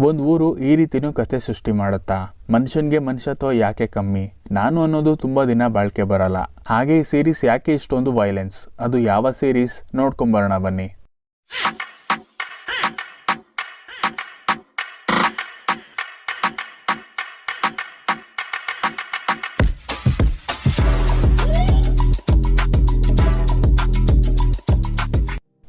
ಒಂದು ಊರು ಈ ರೀತಿನೂ ಕತೆ ಸೃಷ್ಟಿ ಮಾಡುತ್ತಾ? ಮನುಷ್ಯನ್ಗೆ ಮನುಷ್ಯತ್ವ ಯಾಕೆ ಕಮ್ಮಿ? ನಾನು ಅನ್ನೋದು ತುಂಬಾ ದಿನ ಬಾಳ್ಕೆ ಬರಲ್ಲ. ಹಾಗೆ ಈ ಸೀರೀಸ್ ಯಾಕೆ ಇಷ್ಟೊಂದು ವೈಲೆನ್ಸ್ ಅದು ಯಾವ ಸೀರೀಸ್ ನೋಡ್ಕೊಂಬರೋಣ ಬನ್ನಿ.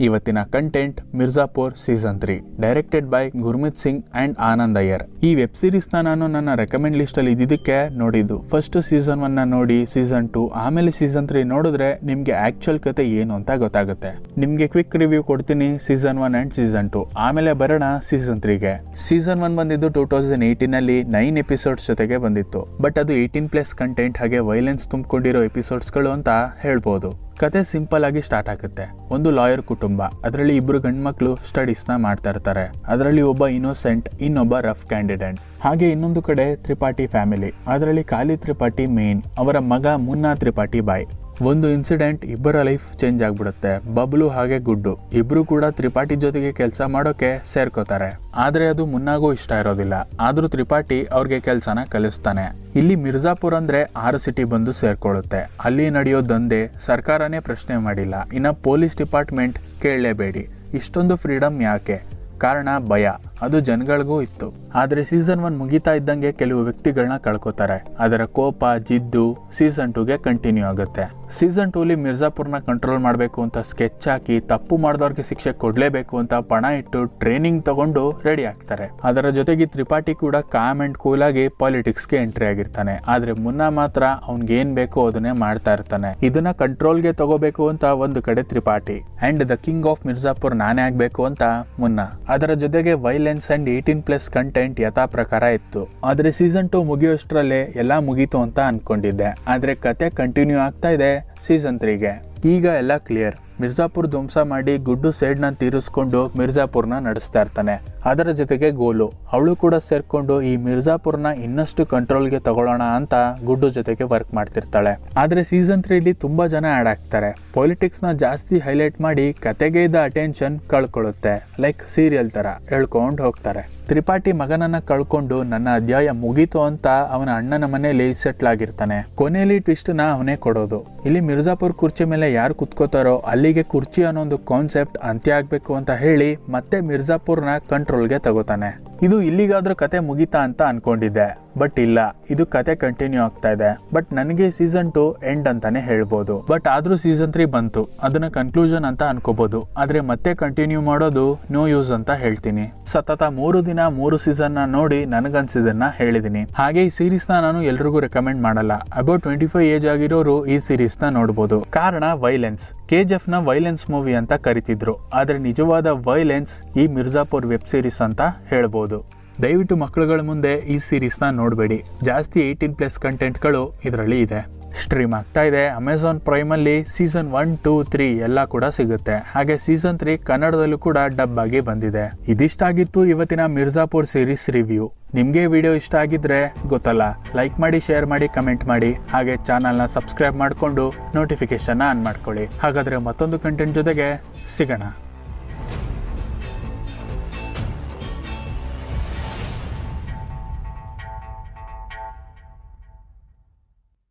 ಇವತ್ತಿನ content Mirzapur season three directed by Gurmit Singh and Anand Iyer. ಈ ವೆಬ್ ಸೀರೀಸ್ನ ನಾನು ನನ್ನ ರೆಕಮೆಂಡ್ ಲಿಸ್ಟ್ ಅಲ್ಲಿ ಇದ್ದಿದ್ದಕ್ಕೆ ನೋಡಿದ್ದು. ಫಸ್ಟ್ ಸೀಸನ್ ಒನ್ ನೋಡಿ ಸೀಸನ್ ಟು ಆಮೇಲೆ ಸೀಸನ್ ತ್ರೀ ನೋಡಿದ್ರೆ ನಿಮ್ಗೆ ಆಕ್ಚುಯಲ್ ಕತೆ ಏನು ಅಂತ ಗೊತ್ತಾಗುತ್ತೆ. ನಿಮ್ಗೆ ಕ್ವಿಕ್ ರಿವ್ಯೂ ಕೊಡ್ತೀನಿ season one and season two ಆಮೇಲೆ ಬರೋಣ ಸೀಸನ್ ತ್ರೀಗೆ ಸೀಸನ್ ಒನ್ ಬಂದಿದ್ದು ಟೂ ತೌಸಂಡ್ ಏಯ್ಟೀನ್ ಅಲ್ಲಿ ನೈನ್ ಎಪಿಸೋಡ್ಸ್ ಜೊತೆಗೆ ಬಂದಿತ್ತು. ಬಟ್ ಅದು ಏಯ್ಟೀನ್ ಪ್ಲಸ್ ಕಂಟೆಂಟ್ ಹಾಗೆ ವೈಲೆನ್ಸ್ ತುಂಬಿಕೊಂಡಿರೋ ಎಪಿಸೋಡ್ಸ್ಗಳು ಅಂತ ಹೇಳ್ಬೋದು. ಕತೆ ಸಿಂಪಲ್ ಆಗಿ ಸ್ಟಾರ್ಟ್ ಆಗುತ್ತೆ. ಒಂದು ಲಾಯರ್ ಕುಟುಂಬ, ಅದರಲ್ಲಿ ಇಬ್ರು ಗಂಡ್ಮಕ್ಳು ಸ್ಟಡೀಸ್ನ ಮಾಡ್ತಾ ಇರ್ತಾರೆ ಅದರಲ್ಲಿ ಒಬ್ಬ ಇನ್ನೋಸೆಂಟ್, ಇನ್ನೊಬ್ಬ ರಫ್ ಕ್ಯಾಂಡಿಡೇಟ್. ಹಾಗೆ ಇನ್ನೊಂದು ಕಡೆ ತ್ರಿಪಾಠಿ ಫ್ಯಾಮಿಲಿ. ಅದರಲ್ಲಿ ಖಾಲಿ ತ್ರಿಪಾಠಿ ಮೇನ್, ಅವರ ಮಗ ಮುನ್ನಾ ತ್ರಿಪಾಠಿ ಬಾಯ್. ಒಂದು ಇನ್ಸಿಡೆಂಟ್ ಇಬ್ಬರ ಲೈಫ್ ಚೇಂಜ್ ಆಗ್ಬಿಡುತ್ತೆ. ಬಬ್ಲು ಹಾಗೆ ಗುಡ್ಡು. ಇಬ್ರು ಕೂಡ ತ್ರಿಪಾಠಿ ಜೊತೆಗೆ ಕೆಲಸ ಮಾಡೋಕೆ ಸೇರ್ಕೋತಾರೆ. ಆದ್ರೆ ಅದು ಮುನ್ನಾಗೂ ಇಷ್ಟ ಇರೋದಿಲ್ಲ. ಆದ್ರೂ ತ್ರಿಪಾಠಿ ಅವ್ರಿಗೆ ಕೆಲಸನ ಕಲಿಸ್ತಾನೆ. ಇಲ್ಲಿ ಮಿರ್ಜಾಪುರ್ ಅಂದ್ರೆ ಆರು ಸಿಟಿ ಬಂದು ಸೇರ್ಕೊಳ್ಳುತ್ತೆ. ಅಲ್ಲಿ ನಡೆಯೋ ದಂಧೆ ಸರ್ಕಾರನೇ ಪ್ರಶ್ನೆ ಮಾಡಿಲ್ಲ. ಇನ್ನ ಪೊಲೀಸ್ ಡಿಪಾರ್ಟ್ಮೆಂಟ್ ಕೇಳಲೇಬೇಡಿ. ಇಷ್ಟೊಂದು ಫ್ರೀಡಮ್ ಯಾಕೆ? ಕಾರಣ ಭಯ. ಅದು ಜನಗಳಿಗೂ ಇತ್ತು. ಆದರೆ ಸೀಸನ್ ಒನ್ ಮುಗಿತಾ ಇದ್ದಂಗೆ ಕೆಲವು ವ್ಯಕ್ತಿಗಳನ್ನ ಕಳ್ಕೊತಾರೆ. ಅದರ ಕೋಪ, ಜಿದ್ದು ಸೀಸನ್ ಟೂಗೆ ಕಂಟಿನ್ಯೂ ಆಗುತ್ತೆ. ಸೀಸನ್ ಟೂಲಿ ಮಿರ್ಜಾಪುರ್ನ ಕಂಟ್ರೋಲ್ ಮಾಡಬೇಕು ಅಂತ ಸ್ಕೆಚ್ ಹಾಕಿ ತಪ್ಪು ಮಾಡಿದವ್ರಿಗೆ ಶಿಕ್ಷೆ ಕೊಡ್ಲೇಬೇಕು ಅಂತ ಪಣ ಇಟ್ಟು ಟ್ರೈನಿಂಗ್ ತಗೊಂಡು ರೆಡಿ ಆಗ್ತಾರೆ. ಅದರ ಜೊತೆಗೆ ತ್ರಿಪಾಠಿ ಕೂಡ ಕಾಮ್ ಅಂಡ್ ಕೂಲ್ ಆಗಿ ಪಾಲಿಟಿಕ್ಸ್ಗೆ ಎಂಟ್ರಿ ಆಗಿರ್ತಾನೆ. ಆದ್ರೆ ಮುನ್ನ ಮಾತ್ರ ಅವ್ನ್ಗೆ ಏನ್ ಬೇಕೋ ಅದನ್ನೇ ಮಾಡ್ತಾ ಇರ್ತಾನೆ. ಇದನ್ನ ಕಂಟ್ರೋಲ್ಗೆ ತಗೋಬೇಕು ಅಂತ ಒಂದು ಕಡೆ Tripathi. And the king of Mirzapur ನಾನೇ ಆಗ್ಬೇಕು ಅಂತ ಮುನ್ನ. ಅದರ ಜೊತೆಗೆ violence and eighteen plus content ಯಥಾ ಪ್ರಕಾರ ಇತ್ತು. ಆದರೆ ಸೀಸನ್ ಟು ಮುಗಿಯೋಷ್ಟರಲ್ಲೇ ಎಲ್ಲ ಮುಗೀತು ಅಂತ ಅಂದ್ಕೊಂಡಿದ್ದೆ ಆದರೆ ಕತೆ ಕಂಟಿನ್ಯೂ ಆಗ್ತಾ ಇದೆ ಸೀಸನ್ ತ್ರೀಗೆ ಈಗ ಎಲ್ಲ ಕ್ಲಿಯರ್ ಮಿರ್ಜಾಪುರ್ ಧ್ವಂಸ ಮಾಡಿ ಗುಡ್ಡು ಸೈಡ್ನ ತೀರಿಸ್ಕೊಂಡು ಮಿರ್ಜಾಪುರ್ನ ನಡೆಸ್ತಾ ಇರ್ತಾನೆ. ಅದರ ಜೊತೆಗೆ ಗೋಲು. ಅವಳು ಕೂಡ ಸೇರ್ಕೊಂಡು ಈ ಮಿರ್ಜಾಪುರ್ನ ಇನ್ನಷ್ಟು ಕಂಟ್ರೋಲ್ಗೆ ತಗೊಳ್ಳೋಣ ಅಂತ ಗುಡ್ಡು ಜೊತೆಗೆ ವರ್ಕ್ ಮಾಡ್ತಿರ್ತಾಳೆ. ಆದ್ರೆ ಸೀಸನ್ ತ್ರೀಲಿ ತುಂಬಾ ಜನ ಆಡ್ ಆಗ್ತಾರೆ. ಪೊಲಿಟಿಕ್ಸ್ನ ಜಾಸ್ತಿ ಹೈಲೈಟ್ ಮಾಡಿ ಕತೆಗೆ ಇದ್ದ ಅಟೆನ್ಷನ್ ಕಳ್ಕೊಳ್ಳುತ್ತೆ. ಲೈಕ್ ಸೀರಿಯಲ್ ತರ ಹೇಳ್ಕೊಂಡು ಹೋಗ್ತಾರೆ. ತ್ರಿಪಾಠಿ ಮಗನನ್ನ ಕಳ್ಕೊಂಡು ನನ್ನ ಅಧ್ಯಾಯ ಮುಗೀತು ಅಂತ ಅವನ ಅಣ್ಣನ ಮನೆಯಲ್ಲಿ ಸೆಟ್ಲ್ ಆಗಿರ್ತಾನೆ. ಕೊನೆಯಲ್ಲಿ ಟ್ವಿಸ್ಟ್ನ ಅವನೇ ಕೊಡೋದು. ಇಲ್ಲಿ ಮಿರ್ಜಾಪುರ್ ಕುರ್ಚಿ ಮೇಲೆ ಯಾರು ಕುತ್ಕೋತಾರೋ ಅಲ್ಲಿಗೆ ಕುರ್ಚಿ ಅನ್ನೋ ಒಂದು ಕಾನ್ಸೆಪ್ಟ್ ಅಂತ್ಯ ಆಗಬೇಕು ಅಂತ ಹೇಳಿ ಮತ್ತೆ ಮಿರ್ಜಾಪುರ್ನ ಕಂಟ್ರೋಲ್ಗೆ ತಗೋತಾನೆ. ಇದು ಇಲ್ಲಿಗಾದ್ರೂ ಕತೆ ಮುಗಿತಾ ಅಂತ ಅನ್ಕೊಂಡಿದ್ದೆ. ಬಟ್ ಇಲ್ಲ, ಇದು ಕತೆ ಕಂಟಿನ್ಯೂ ಆಗ್ತಾ ಇದೆ. ಬಟ್ ನನಗೆ ಸೀಸನ್ ಟು ಎಂಡ್ ಅಂತಾನೆ ಹೇಳ್ಬೋದು. ಬಟ್ ಆದ್ರೂ ಸೀಸನ್ ತ್ರೀ ಬಂತು. ಅದನ್ನ ಕನ್ಕ್ಲೂಷನ್ ಅಂತ ಅನ್ಕೋಬಹುದು ಆದ್ರೆ ಮತ್ತೆ ಕಂಟಿನ್ಯೂ ಮಾಡೋದು ನೋ ಯೂಸ್ ಅಂತ ಹೇಳ್ತೀನಿ. ಸತತ ಮೂರು ದಿನ, ಮೂರು ಸೀಸನ್ನ ನೋಡಿ ನನಗನ್ಸಿದನ್ನ ಹೇಳಿದೀನಿ. ಹಾಗೆ ಈ ಸೀರೀಸ್ನ ನಾನು ಎಲ್ರಿಗೂ ರೆಕಮೆಂಡ್ ಮಾಡಲ್ಲ. ಅಬೌಟ್ ಟ್ವೆಂಟಿ ಫೈವ್ ಏಜ್ ಆಗಿರೋರು ಈ ಸೀರೀಸ್ನ ನೋಡಬಹುದು ಕಾರಣ ವೈಲೆನ್ಸ್ ಕೆಜಿಎಫ್ನ ವೈಲೆನ್ಸ್ ಮೂವಿ ಅಂತ ಕರಿತಿದ್ರು. ಆದ್ರೆ ನಿಜವಾದ ವೈಲೆನ್ಸ್ ಈ ಮಿರ್ಜಾಪುರ್ ವೆಬ್ ಸೀರೀಸ್ ಅಂತ ಹೇಳ್ಬೋದು. ದಯವಿಟ್ಟು ಮಕ್ಕಳುಗಳ ಮುಂದೆ ಈ ಸೀರೀಸ್ನ ನೋಡಬೇಡಿ. ಜಾಸ್ತಿ ಏಯ್ಟೀನ್ ಪ್ಲಸ್ ಕಂಟೆಂಟ್ಗಳು ಇದರಲ್ಲಿ ಇದೆ. ಸ್ಟ್ರೀಮ್ ಆಗ್ತಾ ಇದೆ. ಅಮೆಝಾನ್ ಪ್ರೈಮಲ್ಲಿ ಸೀಸನ್ ಒನ್ ಟೂ ತ್ರೀ ಎಲ್ಲ ಕೂಡ ಸಿಗುತ್ತೆ. ಹಾಗೆ ಸೀಸನ್ ತ್ರೀ ಕನ್ನಡದಲ್ಲೂ ಕೂಡ ಡಬ್ ಆಗಿ ಬಂದಿದೆ. ಇದಿಷ್ಟಾಗಿತ್ತು ಇವತ್ತಿನ ಮಿರ್ಜಾಪುರ್ ಸೀರೀಸ್ ರಿವ್ಯೂ ನಿಮಗೆ ವಿಡಿಯೋ ಇಷ್ಟ ಆಗಿದ್ರೆ ಗೊತ್ತಲ್ಲ ಲೈಕ್ ಮಾಡಿ ಶೇರ್ ಮಾಡಿ ಕಮೆಂಟ್ ಮಾಡಿ. ಹಾಗೆ ಚಾನಲ್ನ ಸಬ್ಸ್ಕ್ರೈಬ್ ಮಾಡಿಕೊಂಡು ನೋಟಿಫಿಕೇಶನ್ ಆನ್ ಮಾಡ್ಕೊಳ್ಳಿ. ಹಾಗಾದರೆ ಮತ್ತೊಂದು ಕಂಟೆಂಟ್ ಜೊತೆಗೆ ಸಿಗೋಣ.